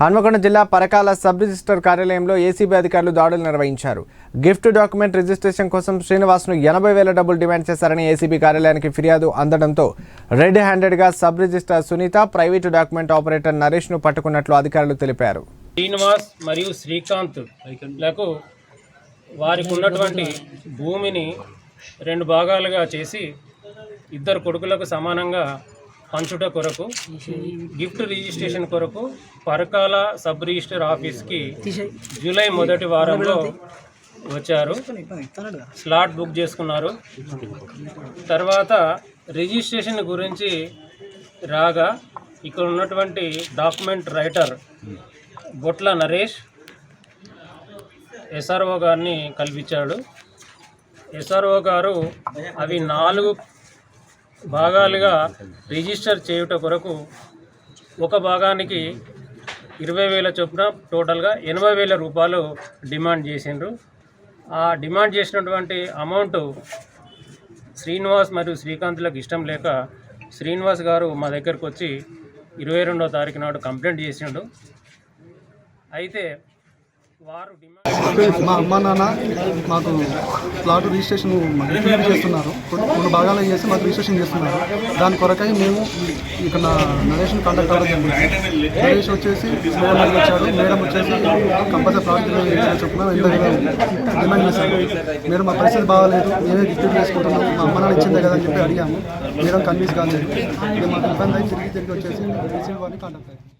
హన్మకొండ జిల్లా Parakala sub register కార్యాలయంలో ACB అధికారులు దాడులు నిర్వహించారు. గిఫ్ట్ డాక్యుమెంట్ రిజిస్ట్రేషన్ కోసం శ్రీనివాస్ను ఎనభై వేల డబ్బులు డిమాండ్ చేశారని ఏసీబీ కార్యాలయానికి ఫిర్యాదు అందడంతో రెడ్ హ్యాండెడ్గా sub register Sunitha private document operator నరేష్ను పట్టుకున్నట్లు అధికారులు తెలిపారు. శ్రీనివాస్ మరియు శ్రీకాంత్లకు వారికి ఉన్నటువంటి భూమిని రెండు భాగాలుగా చేసి ఇద్దరు కొడుకులకు సమానంగా పంచుట కొరకు గిఫ్ట్ రిజిస్ట్రేషన్ కొరకు పరకాల సబ్ రిజిస్టర్ ఆఫీస్కి జూలై మొదటి వారంలో వచ్చారు. స్లాట్ బుక్ చేసుకున్నారు. తర్వాత రిజిస్ట్రేషన్ గురించి రాగా ఇక్కడ ఉన్నటువంటి document writer Botla Naresh SRO గారిని కల్పించాడు. ఎస్ఆర్ఓ గారు అవి నాలుగు భాగాలుగా రిజిస్టర్ చేయుట కొరకు ఒక భాగానికి ఇరవై వేల చొప్పున టోటల్గా ఎనభై వేల రూపాయలు డిమాండ్ చేసిండ్రు. ఆ డిమాండ్ చేసినటువంటి అమౌంట్ శ్రీనివాస్ మరియు శ్రీకాంత్లకు ఇష్టం లేక శ్రీనివాస్ గారు మా దగ్గరకు వచ్చి ఇరవై రెండో తారీఖు నాడు కంప్లైంట్ చేసిండు. అయితే మా అమ్మ నాన్న మాకు ప్లాట్ రిజిస్ట్రేషన్ రిపీట్ చేస్తున్నారు. కొన్ని భాగాలు చేసి మాకు రిజిస్ట్రేషన్ చేస్తున్నారు. దాని కొరకై మేము ఇక్కడ నరేషన్ కాంటాక్ట్ అవ్వడం జరిగింది. నరేష్ వచ్చేసి మేడం వచ్చాడు. మేడం వచ్చేసి కంపల్సరీ ప్లాట్ చొప్పున ఎనభై డిమాండ్ చేశారు. మేడం మా పరిస్థితి బాగాలేదు. మేమే గిఫ్ట్ చేసుకుంటున్నాం. మా అమ్మ నాన్న ఇచ్చిందే కదా అని చెప్పి అడిగాము. మేడం కన్విన్స్ కాలేదు. మాకు ఇబ్బంది అయి తిరిగి తిరిగి వచ్చేసి రిసీవ్ వారిని కాంటాక్ట్ అయ్యాము.